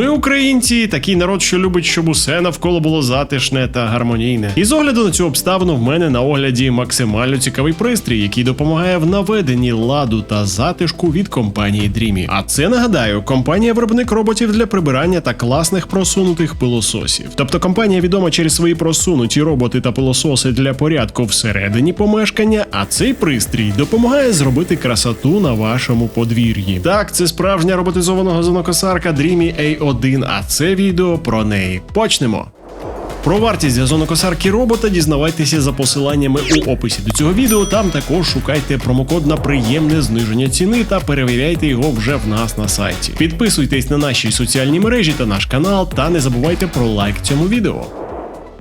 Ми, українці, такий народ, що любить, щоб усе навколо було затишне та гармонійне. І з огляду на цю обставину в мене на огляді максимально цікавий пристрій, який допомагає в наведенні ладу та затишку від компанії Dreamy. А це нагадаю, компанія виробник роботів для прибирання та класних просунутих пилососів. Тобто компанія відома через свої просунуті роботи та пилососи для порядку всередині помешкання, а цей пристрій допомагає зробити красоту на вашому подвір'ї. Так, це справжня роботизована газонокосарка Dreamy A1, а це відео про неї. Почнемо. Про вартість газонокосарки робота дізнавайтеся за посиланнями у описі до цього відео. Там також шукайте промокод на приємне зниження ціни та перевіряйте його вже в нас на сайті. Підписуйтесь на наші соціальні мережі та наш канал, та не забувайте про лайк цьому відео.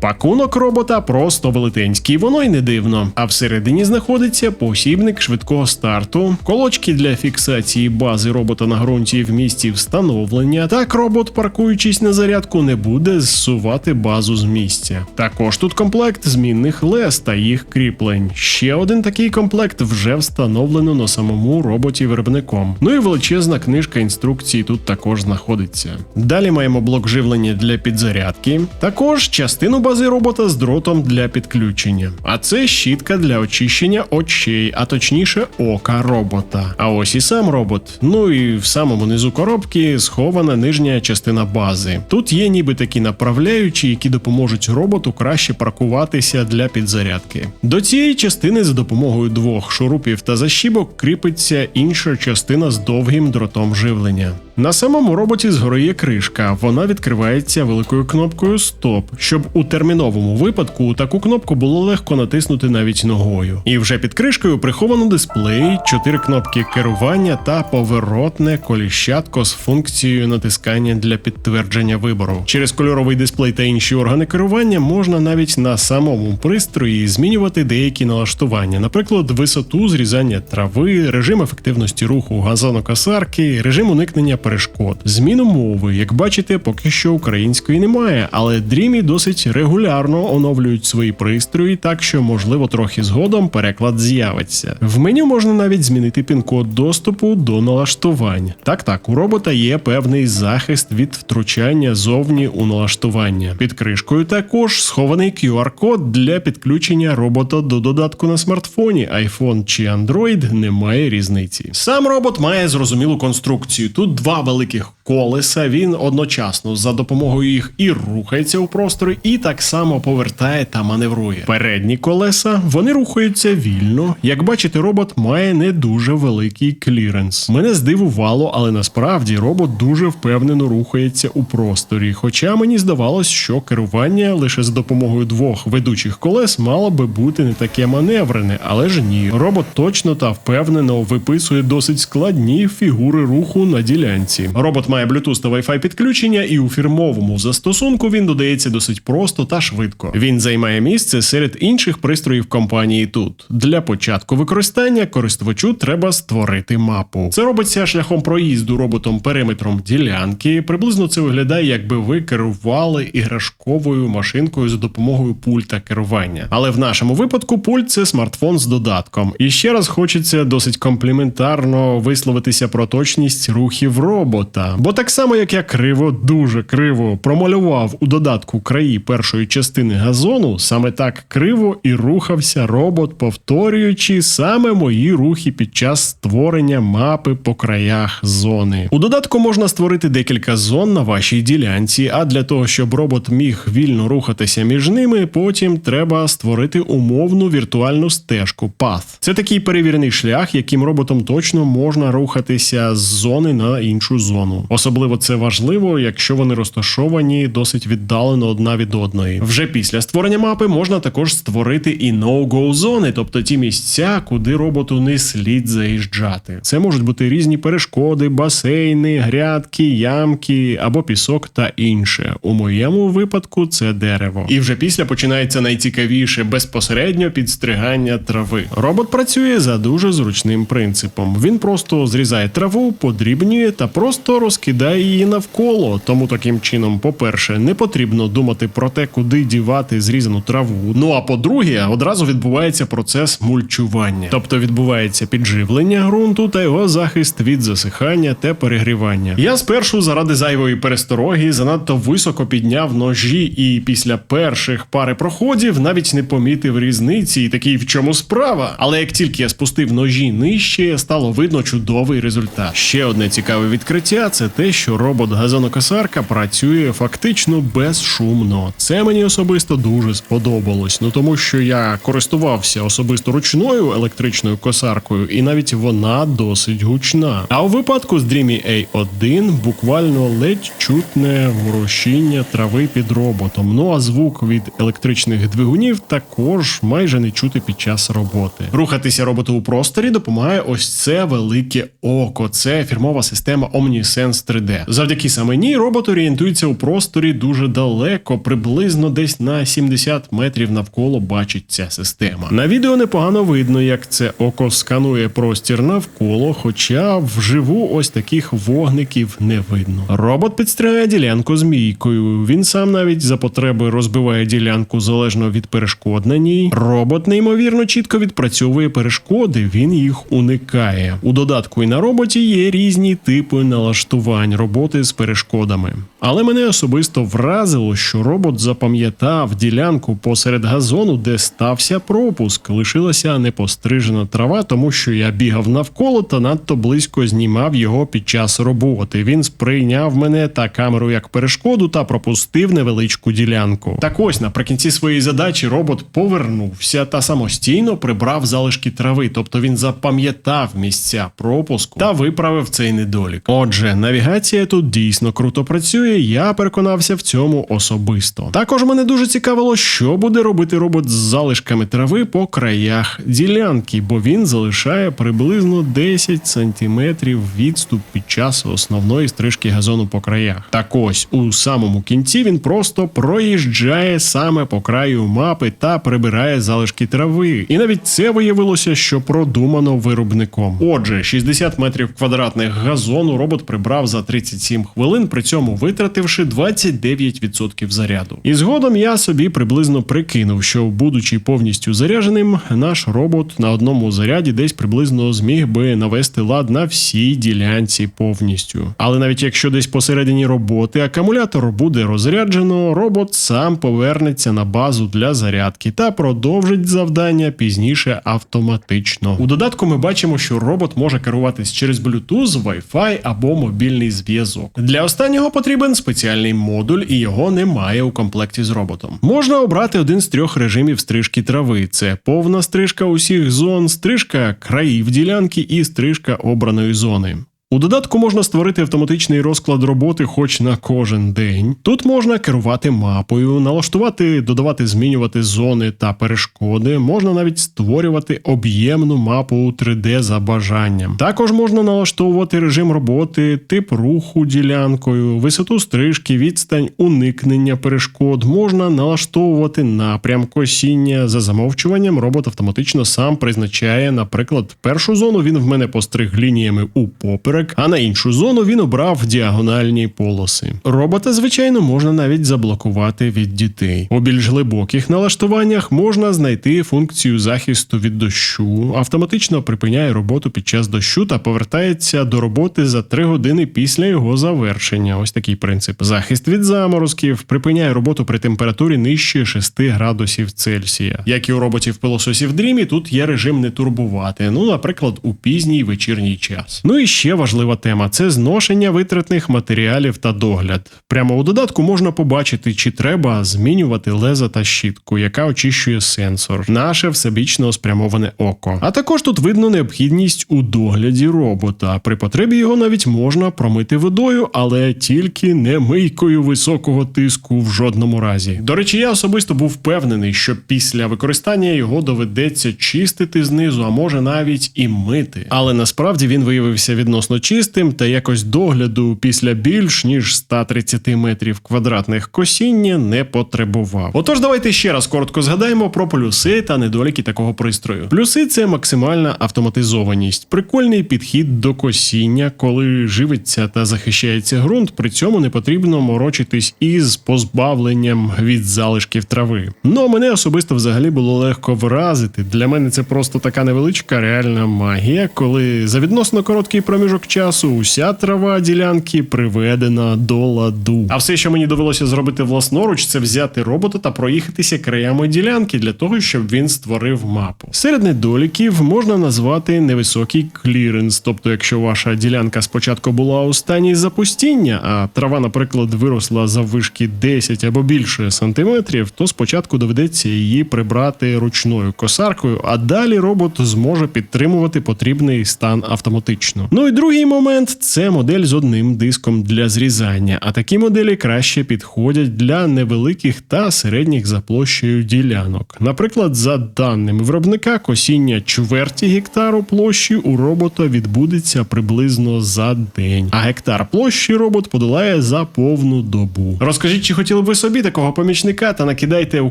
Пакунок робота просто велетенський, воно й не дивно. А всередині знаходиться посібник швидкого старту, колочки для фіксації бази робота на ґрунті в місці встановлення. Так робот, паркуючись на зарядку, не буде зсувати базу з місця. Також тут комплект змінних лез та їх кріплень. Ще один такий комплект вже встановлено на самому роботі виробником. Ну і величезна книжка інструкцій тут також знаходиться. Далі маємо блок живлення для підзарядки. Також частину бази робота з дротом для підключення. А це щітка для очищення очей, а точніше ока робота. А ось і сам робот. Ну і в самому низу коробки схована нижня частина бази. Тут є ніби такі направляючі, які допоможуть роботу краще паркуватися для підзарядки. До цієї частини за допомогою двох шурупів та защібок кріпиться інша частина з довгим дротом живлення. На самому роботі згори є кришка, вона відкривається великою кнопкою Стоп, щоб у терміновому випадку таку кнопку було легко натиснути навіть ногою. І вже під кришкою приховано дисплей, чотири кнопки керування та поворотне коліщатко з функцією натискання для підтвердження вибору. Через кольоровий дисплей та інші органи керування можна навіть на самому пристрої змінювати деякі налаштування, наприклад, висоту зрізання трави, режим ефективності руху газонокосарки, режим уникнення перешкод. Зміну мови, як бачите, поки що української немає, але Dreamy досить регулярно оновлюють свої пристрої, так що можливо трохи згодом переклад з'явиться. В меню можна навіть змінити пін-код доступу до налаштувань. Так, так, у робота є певний захист від втручання зовні у налаштування. Під кришкою також схований QR-код для підключення робота до додатку на смартфоні, iPhone чи Android немає різниці. Сам робот має зрозумілу конструкцію. Тут два великих колеса. Він одночасно за допомогою їх і рухається у просторі, і так само повертає та маневрує. Передні колеса вони рухаються вільно. Як бачите, робот має не дуже великий кліренс. Мене здивувало, але насправді робот дуже впевнено рухається у просторі. Хоча мені здавалось, що керування лише з допомогою двох ведучих колес мало би бути не таке маневрене, але ж ні. Робот точно та впевнено виписує досить складні фігури руху на ділянці. Робот має Bluetooth та Wi-Fi підключення, і у фірмовому застосунку він додається досить просто та швидко. Він займає місце серед інших пристроїв компанії тут. Для початку використання користувачу треба створити мапу. Це робиться шляхом проїзду роботом периметром ділянки. Приблизно це виглядає, якби ви керували іграшковою машинкою за допомогою пульта керування. Але в нашому випадку пульт це смартфон з додатком. І ще раз хочеться досить компліментарно висловитися про точність рухів робота. Бо так само, як я криво, дуже криво промалював у додатку краї першої частини газону, саме так криво і рухався робот, повторюючи саме мої рухи під час створення мапи по краях зони. У додатку можна створити декілька зон на вашій ділянці, а для того, щоб робот міг вільно рухатися між ними, потім треба створити умовну віртуальну стежку Path. Це такий перевірений шлях, яким роботом точно можна рухатися з зони на іншу зону. Особливо це важливо, якщо вони розташовані досить віддалено одна від одної. Вже після створення мапи можна також створити і no-go зони, тобто ті місця, куди роботу не слід заїжджати. Це можуть бути різні перешкоди, басейни, грядки, ямки або пісок та інше. У моєму випадку це дерево. І вже після починається найцікавіше безпосередньо підстригання трави. Робот працює за дуже зручним принципом. Він просто зрізає траву, подрібнює та просто розкидає розкидає її навколо. Тому таким чином, по-перше, не потрібно думати про те, куди дівати зрізану траву. Ну а по-друге, одразу відбувається процес мульчування, тобто відбувається підживлення ґрунту та його захист від засихання та перегрівання. Я спершу заради зайвої перестороги занадто високо підняв ножі, і після перших пари проходів навіть не помітив різниці і такий в чому справа. Але як тільки я спустив ножі нижче, стало видно чудовий результат. Ще одне цікаве відкриття це те, що робот-газонокосарка працює фактично безшумно. Це мені особисто дуже сподобалось. Ну тому що я користувався особисто ручною електричною косаркою, і навіть вона досить гучна. А у випадку з Dreamy A1 буквально ледь чутне ворушіння трави під роботом. Ну а звук від електричних двигунів також майже не чути під час роботи. Рухатися роботу у просторі допомагає ось це велике око. Це фірмова система OmniSense 3D. Завдяки саме ній робот орієнтується у просторі дуже далеко, приблизно десь на 70 метрів навколо бачить ця система. На відео непогано видно, як це око сканує простір навколо, хоча вживу ось таких вогників не видно. Робот підстригає ділянку змійкою. Він сам навіть за потреби розбиває ділянку залежно від перешкод на ній. Робот неймовірно чітко відпрацьовує перешкоди, він їх уникає. У додатку і на роботі є різні типи налаштувань роботи з перешкодами. Але мене особисто вразило, що робот запам'ятав ділянку посеред газону, де стався пропуск. Лишилася непострижена трава, тому що я бігав навколо та надто близько знімав його під час роботи. Він сприйняв мене та камеру як перешкоду та пропустив невеличку ділянку. Так ось наприкінці своєї задачі робот повернувся та самостійно прибрав залишки трави, тобто він запам'ятав місця пропуску та виправив цей недолік. Отже, навігація тут дійсно круто працює. Я переконався в цьому особисто. Також мене дуже цікавило, що буде робити робот з залишками трави по краях ділянки, бо він залишає приблизно 10 сантиметрів відступ під час основної стрижки газону по краях. Так ось у самому кінці він просто проїжджає саме по краю мапи та прибирає залишки трави. І навіть це виявилося, що продумано виробником. Отже, 60 метрів квадратних газону робот прибрав за 37 хвилин, при цьому витративши 29% заряду. І згодом я собі приблизно прикинув, що, будучи повністю зарядженим, наш робот на одному заряді десь приблизно зміг би навести лад на всій ділянці повністю. Але навіть якщо десь посередині роботи акумулятор буде розряджено, робот сам повернеться на базу для зарядки та продовжить завдання пізніше автоматично. У додатку ми бачимо, що робот може керуватись через Bluetooth, Wi-Fi або мобільний зв'язок. Для останнього потрібен спеціальний модуль, і його немає у комплекті з роботом. Можна обрати один з трьох режимів стрижки трави: це повна стрижка усіх зон, стрижка країв ділянки і стрижка обраної зони. У додатку можна створити автоматичний розклад роботи хоч на кожен день. Тут можна керувати мапою, налаштувати, додавати, змінювати зони та перешкоди. Можна навіть створювати об'ємну мапу у 3D за бажанням. Також можна налаштовувати режим роботи, тип руху ділянкою, висоту стрижки, відстань уникнення перешкод. Можна налаштовувати напрям косіння. За замовчуванням робот автоматично сам призначає, наприклад, першу зону він в мене постриг лініями у поперек, а на іншу зону він обрав діагональні полоси. Робота, звичайно, можна навіть заблокувати від дітей. У більш глибоких налаштуваннях можна знайти функцію захисту від дощу, автоматично припиняє роботу під час дощу та повертається до роботи за 3 години після його завершення. Ось такий принцип. Захист від заморозків припиняє роботу при температурі нижче 6 градусів Цельсія. Як і у роботів пилососів Dreamy, тут є режим не турбувати. Ну, наприклад, у пізній вечірній час. Ну і ще важлива тема це зношення витратних матеріалів та догляд. Прямо у додатку можна побачити, чи треба змінювати леза та щітку, яка очищує сенсор, наше всебічно спрямоване око. А також тут видно необхідність у догляді робота. При потребі його навіть можна промити водою, але тільки не мийкою високого тиску в жодному разі. До речі, я особисто був впевнений, що після використання його доведеться чистити знизу, а може навіть і мити. Але насправді він виявився відносно відносно чистим та якось догляду після більш ніж 130 метрів квадратних косіння не потребував. Отож, давайте ще раз коротко згадаємо про плюси та недоліки такого пристрою. Плюси це максимальна автоматизованість, прикольний підхід до косіння, коли живиться та захищається ґрунт, при цьому не потрібно морочитись із позбавленням від залишків трави. Ну а мене особисто взагалі було легко вразити. Для мене це просто така невеличка реальна магія, коли за відносно короткий проміжок часу уся трава ділянки приведена до ладу. А все, що мені довелося зробити власноруч, це взяти робота та проїхатися краями ділянки для того, щоб він створив мапу. Серед недоліків можна назвати невисокий кліренс, тобто, якщо ваша ділянка спочатку була у стані запустіння, а трава, наприклад, виросла заввишки 10 або більше сантиметрів, то спочатку доведеться її прибрати ручною косаркою, а далі робот зможе підтримувати потрібний стан автоматично. Ну і другий момент це модель з одним диском для зрізання. А такі моделі краще підходять для невеликих та середніх за площею ділянок. Наприклад, за даними виробника, косіння чверті гектару площі у робота відбудеться приблизно за день, а гектар площі робот подолає за повну добу. Розкажіть, чи хотіли б ви собі такого помічника, та накидайте у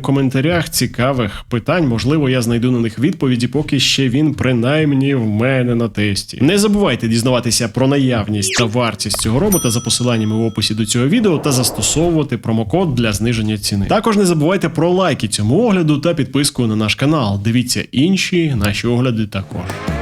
коментарях цікавих питань. Можливо, я знайду на них відповіді, поки ще він принаймні в мене на тесті. Не забувайте дізнаватися про наявність та вартість цього робота за посиланнями в описі до цього відео та застосовувати промокод для зниження ціни. Також не забувайте про лайки цьому огляду та підписку на наш канал. Дивіться інші наші огляди також.